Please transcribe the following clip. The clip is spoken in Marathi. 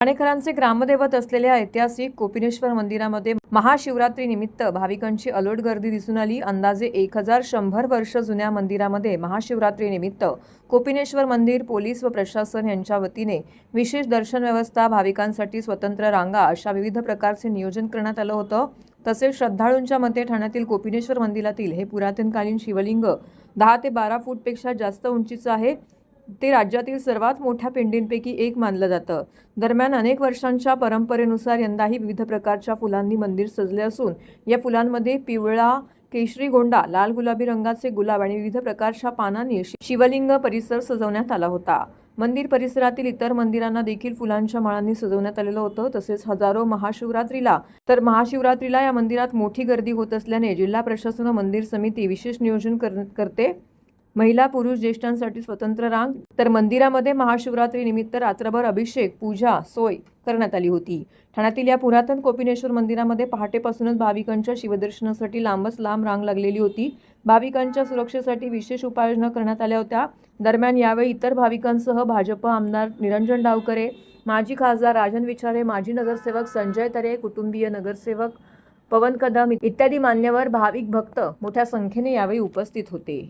ठाणेकरांचे ग्रामदैवत असलेल्या ऐतिहासिक कोपिनेश्वर मंदिरामध्ये महाशिवरात्री निमित्त भाविकांची अलोट गर्दी दिसून आली. अंदाजे एक हजार शंभर वर्ष जुन्या मंदिरामध्ये महाशिवरात्री निमित्त कोपिनेश्वर मंदिर पोलीस व प्रशासन यांच्या वतीने विशेष दर्शन व्यवस्था भाविकांसाठी स्वतंत्र रांगा अशा विविध प्रकारचे नियोजन करण्यात आलं होतं. तसेच श्रद्धाळूंच्या मते ठाण्यातील कोपिनेश्वर मंदिरातील हे पुरातनकालीन शिवलिंग दहा ते बारा फूटपेक्षा जास्त उंचीचं आहे. ते राज्यातील सर्वात मोठ्या पिंडींपैकी एक मानलं जातं. दरम्यान अनेक वर्षांच्या परंपरेनुसार यंदाही विविध प्रकारच्या फुलांनी मंदिर सजले असून या फुलांमध्ये पिवळा केशरी गोंडा लाल गुलाबी रंगाचे गुलाब आणि विविध प्रकारच्या पानांनी शिवलिंग परिसर सजवण्यात आला होता. मंदिर परिसरातील इतर मंदिरांना देखील फुलांच्या माळांनी सजवण्यात आलेलं होतं. तसेच हजारो महाशिवरात्रीला तर महाशिवरात्रीला या मंदिरात मोठी गर्दी होत असल्याने जिल्हा प्रशासन मंदिर समिती विशेष नियोजन कर- करते. महिला पुरुष ज्येष्ठांसाठी स्वतंत्र रांग तर मंदिरामध्ये महाशिवरात्री निमित्त रात्रभर अभिषेक पूजा सोय करण्यात आली होती. ठाण्यातील या पुरातन कोपिनेश्वर मंदिरामध्ये पहाटेपासूनच भाविकांच्या शिवदर्शनासाठी लांबच लांब रांग लागलेली होती. भाविकांच्या सुरक्षेसाठी विशेष उपाययोजना करण्यात आल्या होत्या. दरम्यान यावेळी इतर भाविकांसह भाजप आमदार निरंजन डावकरे माजी खासदार राजन विचारे माजी नगरसेवक संजय तरे कुटुंबीय नगरसेवक पवन कदम इत्यादी मान्यवर भाविक भक्त मोठ्या संख्येने यावेळी उपस्थित होते.